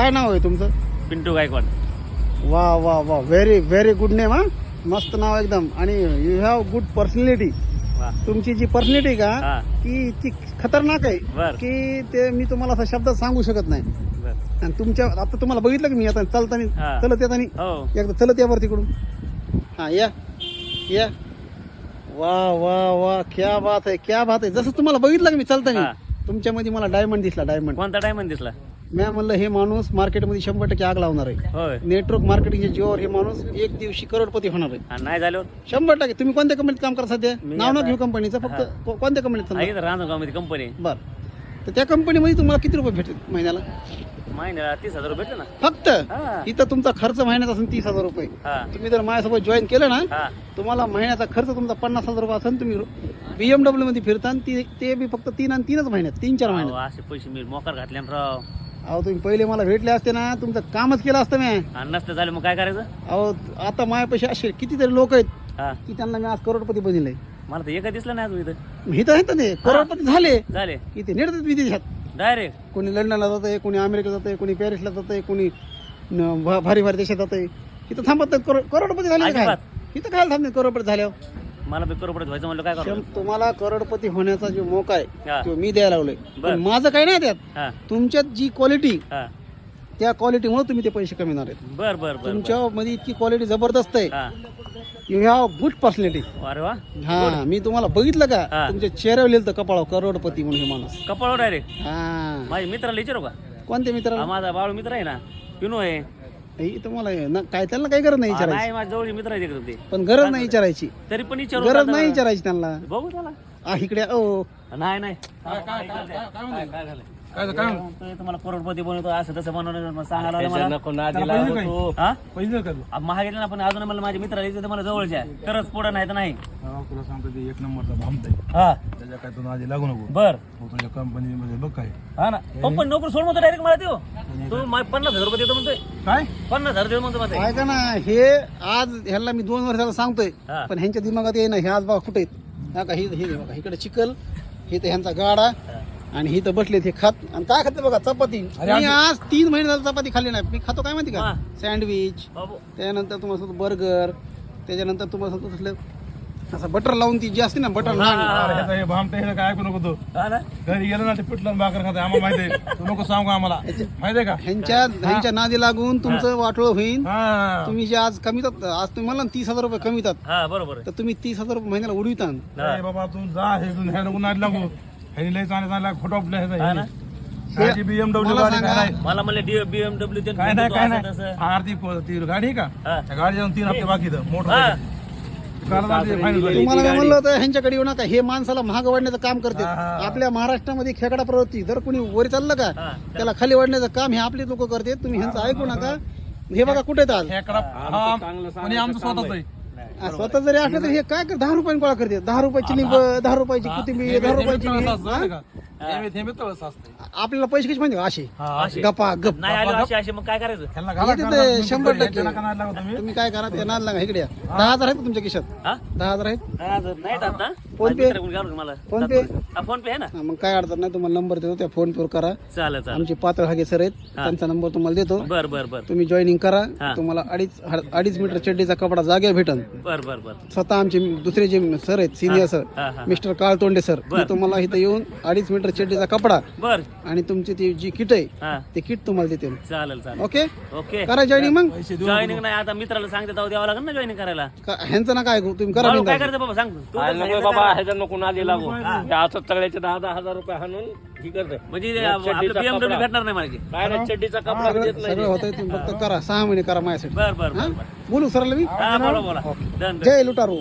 काय नाव आहे तुमचं? पिंटू गायकवाड. वा वा वा. व्हेरी व्हेरी गुड नेम हा? मस्त नाव एकदम. आणि यू हॅव गुड पर्सनॅलिटी वा. तुमची जी पर्सनॅलिटी का हा. की ती खतरनाक आहे. बर. की ते मी तुम्हाला असं शब्दात सांगू शकत नाही. बर. आणि तुमच्या आता तुम्हाला बघितलं की मी? आता चालताना हा. चलत येताना हो. एकदा चलत या बरं तिकडून हा या. या. वा वा वा. क्या बात आहे क्या बात आहे. जसं तुम्हाला बघितलं की मी चालताना हा. तुमच्यामध्ये मला डायमंड दिसला डायमंड कोणता डायमंड दिसला? मी म्हणलं हे माणूस मार्केटमध्ये शंभर टक्के आग लावणार आहे. नेटवर्क मार्केटिंगच्या जीवावर हे माणूस एक दिवशी करोडपती होणार आहे. आणि नाही झाल्यावर? शंभर टक्के. तुम्ही कोणत्या कंपनीत काम करा सध्या? मी नाव न आता- घेऊ कंपनीचं फक्त को- कोणत्या कंपनीत रांजणगावमध्ये कंपनी बर. तर त्या कंपनीमध्ये तुम्हाला किती रुपये भेटतील महिन्याला? महिन्याला तीस हजार रुपये भेटले ना? फक्त? हा. इथं तुमचा खर्च महिन्याचा असेल तीस हजार रुपये. हा. तुम्ही जर माझ्यासोबत जॉईन केलं ना हा. तुम्हाला महिन्याचा खर्च तुमचा पन्नास हजार रुपये असेल तुम्ही बीएमडब्ल्यू मध्ये फिरता आणि ती- ते बी फक्त तीन आणि तीनच महिन्यात तीन चार अहो, महिन्यात. असे पैसे मी मोकार घातले ना राव. अहो तुम्ही पहिले मला भेटले असते ना तुमचं कामच केलं असतं मी. आणि नसतं झालं मग काय करायचं? अहो आता माझ्यापाशी असे कितीतरी लोक आहेत हा. की त्यांना मी आज करोडपती बनले मला तर एकच दिसलं नाही अजून इथं. मी तर आहेत ना ते करोडपती झाले. झाले. की ते नेटतात विदेशात. डायरेक्ट. कोणी लंडनला जात आहे कोणी अमेरिकेला जात आहे कोणी पॅरिसला जात आहे कोणी न- भा- भारी भारी देशात जात आहे इथं थांबत करो- करोडपती झाले काय? अजिबात. इथं काय थांबते करोडपती झाल्यावर? मला बी करोड व्हायचं म्हणलं काय करू? शं- तुम्हाला करोडपती होण्याचा जो मोका आहे तो मी द्यायला लावलोय. बर. पण माझं काय नाही त्यात. हा. तुमच्यात जी क्वालिटी हा. त्या क्वालिटीमुळे तुम्ही ते पैसे कमी आहेत. बर बर. तुमच्या मध्ये इतकी क्वालिटी जबरदस्त आहे. हा. यू हॅव गुड पर्सनॅलिटी अरे वा. हा मी तुम्हाला बघितलं का. तुमच्या चेहऱ्यावर लिहिलं कपाळावर करोडपती म्हणून हे माणूस. कपाळ डायरेक्ट हा. माझ्या मित्राला विचारू का? कोणत्या हा मित्राला माझा बाळू मित्र आहे ना पिनू आहे. हे तुम्हाला ना काय त्यांना काही गरज नाही हा, विचारायची. नाही माझ्या जवळचे मित्र आहे तिकडे ते. पण गरज नाही विचारायची. तरी पण विचारू गरज. नाही विचारायची त्यांना. बघू त्याला. आ इकडे ओ. नाही नाही. काय काय म्हणतोय तुम्हाला करोडपती बनवतो असं तसं बनवलं मग सांगायला लागलं मला. हा? ना पण अजून मला माझे मित्र यायचे मला जवळचे आहे. तरच पुढं नाही तर नाही. तुला सांगतो ते एक नंबरचा भामत आहे. हा. त्याच्या काय तू आधी लागू नको. बर. तो तुझ्या कंपनीमध्ये बघ काय हा ना. पण नोकरी सोड म्हणतो डायरेक्ट मला देऊ तू पन्नास हजार रुपये देतो म्हणतोय. काय? पन्नास हजार देतो म्हणतो ऐका ना हे आज ह्याला मी दोन वर्षाला सांगतोय हा. पण ह्यांच्या दिमागात ये ना हे आज बघा कुठे आहेत. हा का हे हे बघा इकडे चिकल हे तर ह्यांचा गाडा. आणि ही तर बसलेत हे खात. आणि काय खाते बघा चपाती. मी आज तीन महिने झाले चपाती खाल्ली नाही. मी खातो काय माहिती का? हा. सँडविच बाबू. त्यानंतर तुम्हाला सांगतो बर्गर त्याच्यानंतर तुम्हाला सांगतो तसलं असं बटर लावून ती जी असते ना बटर नान अरे ह्याचं हे भामत आहे, ह्याला काय ऐकू नको तू. हा ना? घरी गेलं ना ते पिठलं भाकर खाते आम्हाला माहिती आहे. तू नको सांगू आम्हाला. माहिती आहे का? ह्यांच्या ह्यांच्या नादी लागून तुमचं वाटोळ होईल हा. तुम्ही जे आज कमीतात आज तुम्ही मला तीस हजार रुपये कमीतात. हा बरोबर आहे. तर तुम्ही तीस हजार रुपये महिन्याला उडविता बाबा तू जा हे तू ह्या नको नाद लागू. ह्यानी लय चांगलं चांगलं खोटं आपलं हा ना? ह्याची बीएमडब्ल्यू मला गाडी काय सांगा. मला म्हणले बीएमडब्ल्यू काय नाही काय नाही. आरती ती गाडी आहे का? हा. त्या गाडी जाऊन तीन हप्ते बाकी इथं मोटर हा. फायनल झाली तुम्हाला मी म्हणलं होतं ह्यांच्याकडे येऊ नका. हे माणसाला महाग वाढण्याचं काम करते. हा, हा. आपल्या महाराष्ट्रामध्ये खेकडा प्रवृत्ती. जर कोणी वर चाललं का हा. त्याला खाली वाढण्याचं काम हे आपले लोक करते. तुम्ही ह्यांचं ऐकू नका. हे बघा कुठे खेकडा हा आणि आमचं स्वतःच आहे. हा, स्वतः जरी असलं तरी हे काय कर दहा रुपयांनी गोळा करते. दहा रुपयाची लिंब दहा रुपयाची कोथिंबीर दहा रुपयाची. हा? आपल्याला पैसे कसे माहिती का? असे. असे. गपा गप नाही आले असे असे. मग काय करायचं? शंभर टक्के. तुम्ही? काय करा ते नाद लागा. इकडे या. दहा हजार आहेत का तुमच्या खिशात? हा? दहा हजार आहेत? नाही फोन पे? मला? फोन पे? हा, फोन पे आहे ना? हा, मग काय अडचण नाही तुम्हाला नंबर देतो त्या फोन पे करा. चालेल चालेल. आमचे पात्र हागे सर आहेत त्यांचा नंबर तुम्हाला देतो. बर बर बर. तुम्ही जॉईनिंग करा. तुम्हाला अडीच अडीच मीटर चड्डीचा कपडा जाग्या भेटन. बर बर बर. स्वतः आमचे दुसरे जे सर आहेत सिनियर सर हा मिस्टर काळतोंडे सर. ते तुम्हाला इथं येऊन अडीच मीटर चड्डीचा कपडा बर. आणि तुमची ती जी किट आहे हा. ते किट तुम्हाला देते चालेल चालेल. ओके ओके करा जॉईनिंग मग. जॉईनिंग नाही आता मित्राला सांगते तेव्हा द्यावं लागेल ना जॉईनिंग करायला. का- ह्यांचं ना काय तुम्ही करा बाळू, काय बिनधास्त. करायचं बाबा सांग. तू. तू तर नको सांगितलं बाबा ह्याच्या नको नादी लागू. हे. असं तगड्याचे दहा दहा हजार रुपये हाणून ही करते म्हणजे आपलं चड्डीचा बीएमडब्ल्यू कपडा. भेटणार नाही माझी काय नाही चड्डीचा कपडा सगळं देत नाही. सगळं होतंय तुम्ही फक्त करा सहा महिने करा माझ्यासाठी. बर बर बर बोलू सरला मी? हा बोला बोला. डन जय लुटारू.